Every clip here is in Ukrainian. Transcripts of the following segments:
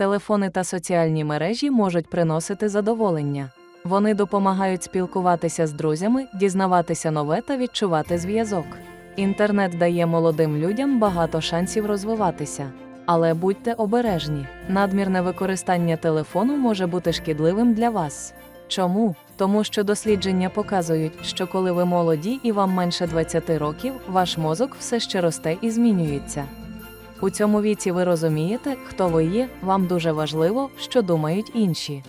Телефони та соціальні мережі можуть приносити задоволення. Вони допомагають спілкуватися з друзями, дізнаватися нове та відчувати зв'язок. Інтернет дає молодим людям багато шансів розвиватися. Але будьте обережні, надмірне використання телефону може бути шкідливим для вас. Чому? Тому що дослідження показують, що коли ви молоді і вам менше 20 років, ваш мозок все ще росте і змінюється. У цьому віці ви розумієте, хто ви є, вам дуже важливо, що думають інші.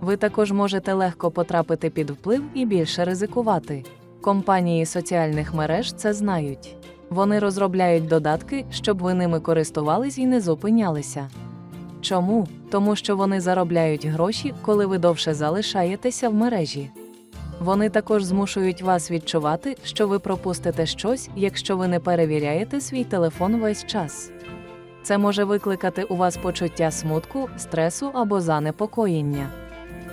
Ви також можете легко потрапити під вплив і більше ризикувати. Компанії соціальних мереж це знають. Вони розробляють додатки, щоб ви ними користувались і не зупинялися. Чому? Тому що вони заробляють гроші, коли ви довше залишаєтеся в мережі. Вони також змушують вас відчувати, що ви пропустите щось, якщо ви не перевіряєте свій телефон весь час. Це може викликати у вас почуття смутку, стресу або занепокоєння.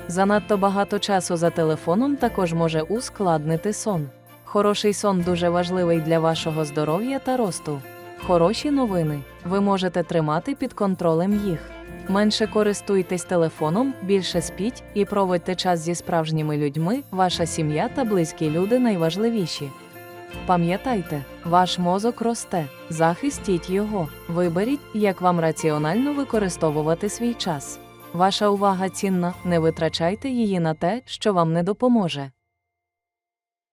Занадто багато часу за телефоном також може ускладнити сон. Хороший сон дуже важливий для вашого здоров'я та росту. Хороші новини. Ви можете тримати під контролем їх. Менше користуйтесь телефоном, більше спіть і проводьте час зі справжніми людьми, ваша сім'я та близькі люди найважливіші. Пам'ятайте, ваш мозок росте, захистіть його, виберіть, як вам раціонально використовувати свій час. Ваша увага цінна, не витрачайте її на те, що вам не допоможе.